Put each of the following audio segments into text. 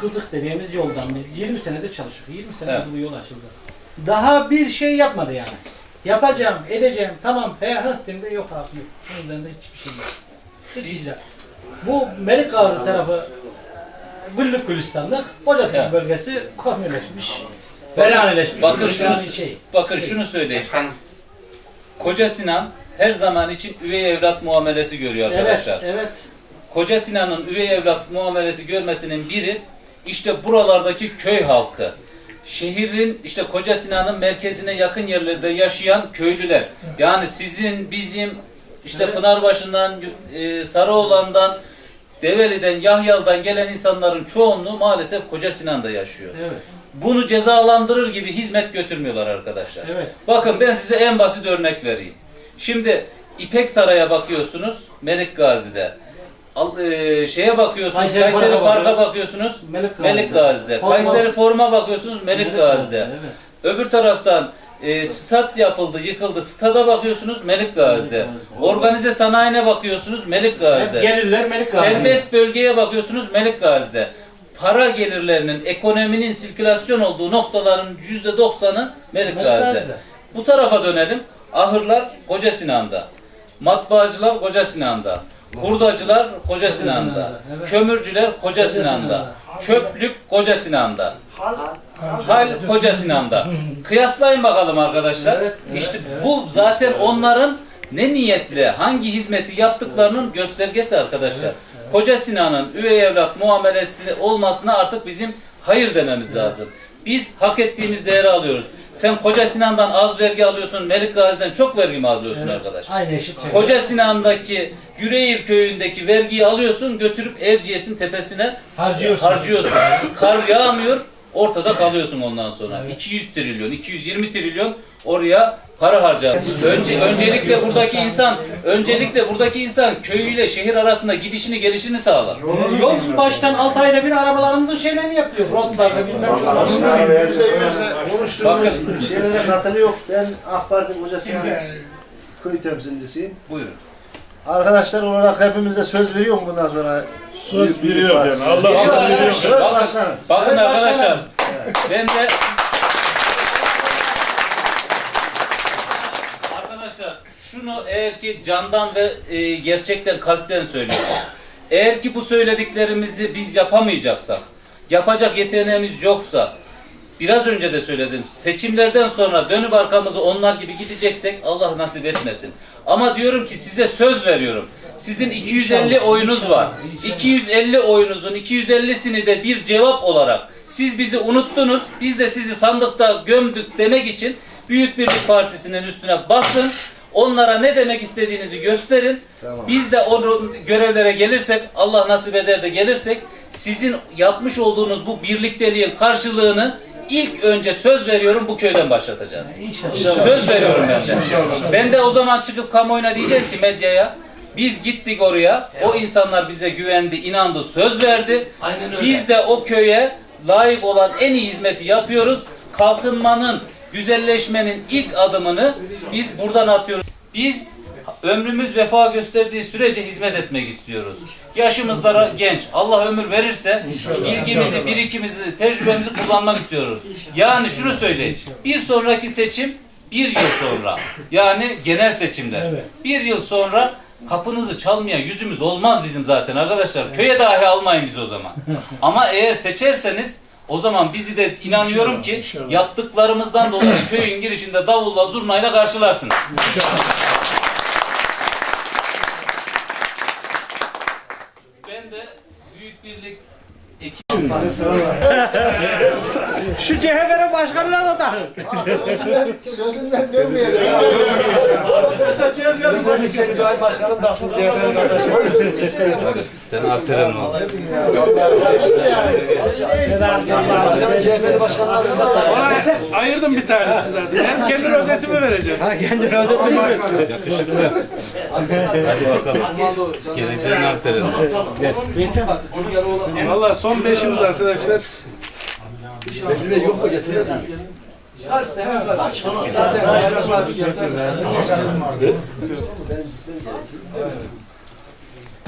Kızık dediğimiz yoldan biz 20 senedir çalışıyoruz. 20 senedir Evet. bu yol açıldı. Daha bir şey yapmadı yani. Yapacağım, edeceğim, tamam, he hı dediğinde yok abi yok. Bunun üzerinde hiçbir şey yok. Hiç icra. Bu Melik Gazi tarafı Güllük Gülistanlık, Hocasinan Evet. bölgesi komünleşmiş. Veraneleşmiş. Bakın şunu, şey. bakın şunu söyleyeyim. Koca Sinan her zaman için üvey evlat muamelesi görüyor Evet, arkadaşlar. evet. Koca Sinan'ın üvey evlat muamelesi görmesinin biri işte buralardaki köy halkı. Şehrin işte Koca Sinan'ın merkezine yakın yerlerde yaşayan köylüler. Yani sizin, bizim, işte. Pınarbaşı'ndan, e, Sarıoğlan'dan, Develi'den, Yahyal'dan gelen insanların çoğunluğu maalesef Koca Sinan'da yaşıyor. Evet, Bunu cezalandırır gibi hizmet götürmüyorlar arkadaşlar. evet. Bakın ben size en basit örnek vereyim. Şimdi İpek Saray'a bakıyorsunuz Melik Gazi'de. Al, e, şeye bakıyorsunuz Kayseri Kayseri, Park'a Park'a bakıyor. bakıyorsunuz Melik Gazi'de. Melik Gazi'de. Forma- Kayseri Forum'a bakıyorsunuz Melik, Melik Gazi'de. Evet. Öbür taraftan e, stat yapıldı, yıkıldı. Stada bakıyorsunuz Melik Gazi'de. Gazi'de. Organize sanayine bakıyorsunuz Melik Hep Gazi'de. gelirler Melik Gazi'de. Serbest bölgeye bakıyorsunuz Melik Gazi'de. Para gelirlerinin, ekonominin sirkülasyon olduğu noktaların yüzde doksanı Melik Melik Gazi'de. Gazi'de. Bu tarafa dönelim. Ahırlar Koca Sinan'da. Matbaacılar Koca Sinan'da. Hurdacılar Koca Sinan'da. Kömürcüler Koca Sinan'da. Çöplük Koca Sinan'da. Hal Koca Sinan'da. Kıyaslayın bakalım arkadaşlar. İşte bu zaten onların ne niyetle hangi hizmeti yaptıklarının göstergesi arkadaşlar. Koca Sinan'ın üvey evlat muamelesi olmasına artık bizim hayır dememiz lazım. Biz hak ettiğimiz değeri alıyoruz. Sen Koca Sinan'dan az vergi alıyorsun, Melik Gazi'den çok vergi mi alıyorsun Evet, arkadaş? Aynı eşit çek. Koca Sinan'daki Yüreğir köyündeki vergiyi alıyorsun, götürüp Erciyes'in tepesine Harcıyorsun. harcıyorsun. Kar yağmıyor, ortada kalıyorsun ondan sonra. 200 trilyon, 220 trilyon oraya para harcar. Önce öncelikle buradaki insan, öncelikle buradaki insan köyüyle şehir arasında gidişini gelişini sağlar. Yol baştan 6 ayda bir arabalarımızın şeylerini yapıyor. Rotlarda bilmem şunlar. Yüzde yüz konuştuğumuz şeylere katılıyor. Ben AK Parti hocası köy temsilcisiyim. Buyurun. Arkadaşlar olarak hepimiz de söz veriyor mu bundan sonra? Söz veriyor yani. Allah Allah veriyor. Söz bakın, başkanım. bakın arkadaşlar, ben de Arkadaşlar şunu eğer ki candan ve e, gerçekten kalpten söylüyorum. Eğer ki bu söylediklerimizi biz yapamayacaksak, yapacak yeteneğimiz yoksa, biraz önce de söyledim, seçimlerden sonra dönüp arkamızı onlar gibi gideceksek Allah nasip etmesin. Ama diyorum ki size söz veriyorum. Sizin 250 oyunuz var. 250 oyunuzun 250'sini de bir cevap olarak siz bizi unuttunuz, biz de sizi sandıkta gömdük demek için Büyük Birlik Partisi'nin üstüne basın. Onlara ne demek istediğinizi gösterin. Tamam. Biz de o görevlere gelirsek, Allah nasip eder de gelirsek, sizin yapmış olduğunuz bu birlikteliğin karşılığını ilk önce söz veriyorum bu köyden başlatacağız. İnşallah. Söz veriyorum ben de. Ben de o zaman çıkıp kamuoyuna diyeceğim ki medyaya, biz gittik oraya, o insanlar bize güvendi, inandı, söz verdi. Biz de o köye layık olan en iyi hizmeti yapıyoruz. Kalkınmanın, güzelleşmenin ilk adımını biz buradan atıyoruz. Biz ömrümüz vefa gösterdiği sürece hizmet etmek istiyoruz. Yaşımız da genç. Allah ömür verirse bilgimizi, birikimimizi, tecrübemizi kullanmak istiyoruz. Yani şunu söyleyeyim. Bir sonraki seçim bir yıl sonra. Yani genel seçimler. Bir yıl sonra kapınızı çalmayan yüzümüz olmaz bizim zaten arkadaşlar. Köye dahi almayın bizi o zaman. Ama eğer seçerseniz o zaman bizi de inanıyorum ki yaptıklarımızdan dolayı köyün girişinde davulla zurnayla karşılarsınız. Ben de Büyük Birlik ekip Şu CHP'nin başkanına da takın. Sözünden, dönmeyecek. Başkanım da CHP'nin kardeşi. sen Alperen ol. CHP'nin başkanına Ona ayırdım bir tanesini zaten. Hem kendi rozetimi vereceğim. Ha kendini özetme. Hadi bakalım. Geleceğin Alperen ol. Valla son beşimiz arkadaşlar. Sayın Başkanım,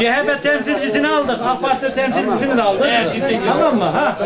CHP temsilcisini aldık. AK Parti temsilcisini de aldık. tamam mı? Ha?